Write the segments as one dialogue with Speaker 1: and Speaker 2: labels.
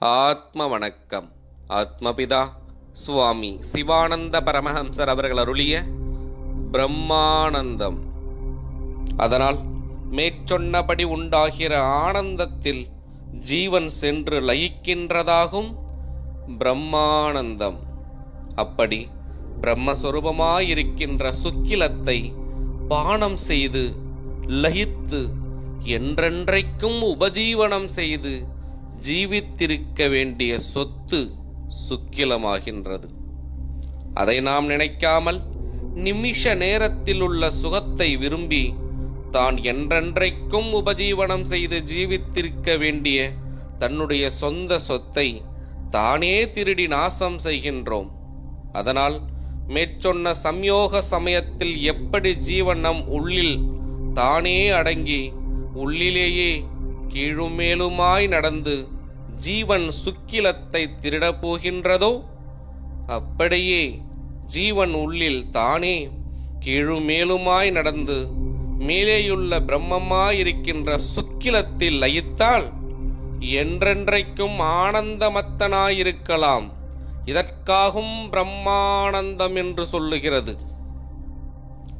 Speaker 1: ஆத்ம வணக்கம் ஆத்மபிதா சுவாமி சிவானந்த பரமஹம்சர் அவர்கள் அருளிய பிரம்மானந்தம். அதனால் மேற்சொன்னபடி உண்டாகிற ஆனந்தத்தில் ஜீவன் சென்று லயிக்கின்றதாகும் பிரம்மானந்தம். அப்படி பிரம்மஸ்வரூபமாயிருக்கின்ற சுக்கிலத்தை பானம் செய்து லயித்து என்றென்றைக்கும் உபஜீவனம் செய்து ஜீவித்திருக்க வேண்டிய சொத்து சுக்கிலமாகின்றது. அதை நாம் நினைக்காமல் நிமிஷ நேரத்தில் உள்ள சுகத்தை விரும்பி தான் என்றென்றைக்கும் உபஜீவனம் செய்து ஜீவித்திருக்க வேண்டிய தன்னுடைய சொந்த சொத்தை தானே திருடி நாசம் செய்கின்றோம். அதனால் மேற்சொன்ன சம்யோக சமயத்தில் எப்படி ஜீவனம் உள்ளில் தானே அடங்கி உள்ளிலேயே கீழுமேலுமாய் நடந்து ஜீவன் சுக்கிலத்தை திருடப் போகின்றதோ அப்படியே ஜீவன் உள்ளில் தானே கீழுமேலுமாய் நடந்து மேலேயுள்ள பிரம்மமாயிருக்கின்ற சுக்கிலத்தில் லயித்தால் என்றென்றைக்கும் ஆனந்தமத்தனாயிருக்கலாம். இதற்காகும் பிரம்மானந்தம் என்று சொல்லுகிறது.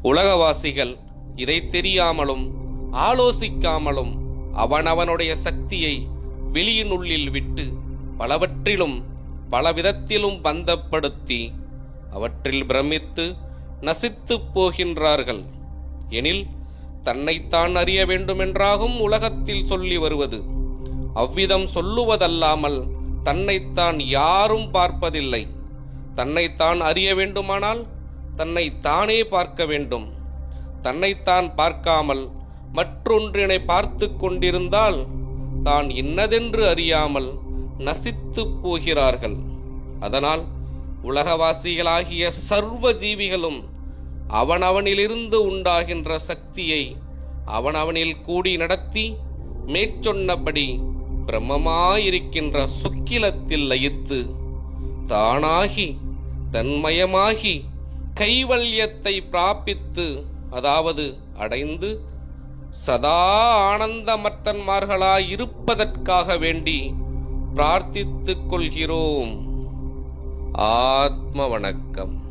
Speaker 1: உலகவாசிகள் இதை தெரியாமலும் ஆலோசிக்காமலும் அவனவனுடைய சக்தியை வெளியினுள்ளில் விட்டு பலவற்றிலும் பலவிதத்திலும் பந்தப்படுத்தி அவற்றில் பிரமித்து நசித்துப் போகின்றார்கள். எனில் தன்னைத்தான் அறிய வேண்டுமென்றாகும் உலகத்தில் சொல்லி வருவது. அவ்விதம் சொல்லுவதல்லாமல் தன்னைத்தான் யாரும் பார்ப்பதில்லை. தன்னைத்தான் அறிய வேண்டுமானால் தன்னை தானே பார்க்க வேண்டும். தன்னைத்தான் பார்க்காமல் மற்றொன்றினை பார்த்து கொண்டிருந்தால் தான் இன்னதென்று அறியாமல் நசித்து போகிறார்கள். அதனால் உலகவாசிகளாகிய சர்வ ஜீவிகளும் அவனவனிலிருந்து உண்டாகின்ற சக்தியை அவனவனில் கூடி நடத்தி மேற்சொன்னபடி பிரம்மமாயிருக்கின்ற சுக்கிலத்தில் லயித்து தானாகி தன்மயமாகி கைவல்யத்தை பிராபித்து அதாவது அடைந்து சதா ஆனந்தமர்த்தன்மார்களாய் இருப்பதற்காக வேண்டி பிரார்த்தித்துக் கொள்கிறோம். ஆத்ம வணக்கம்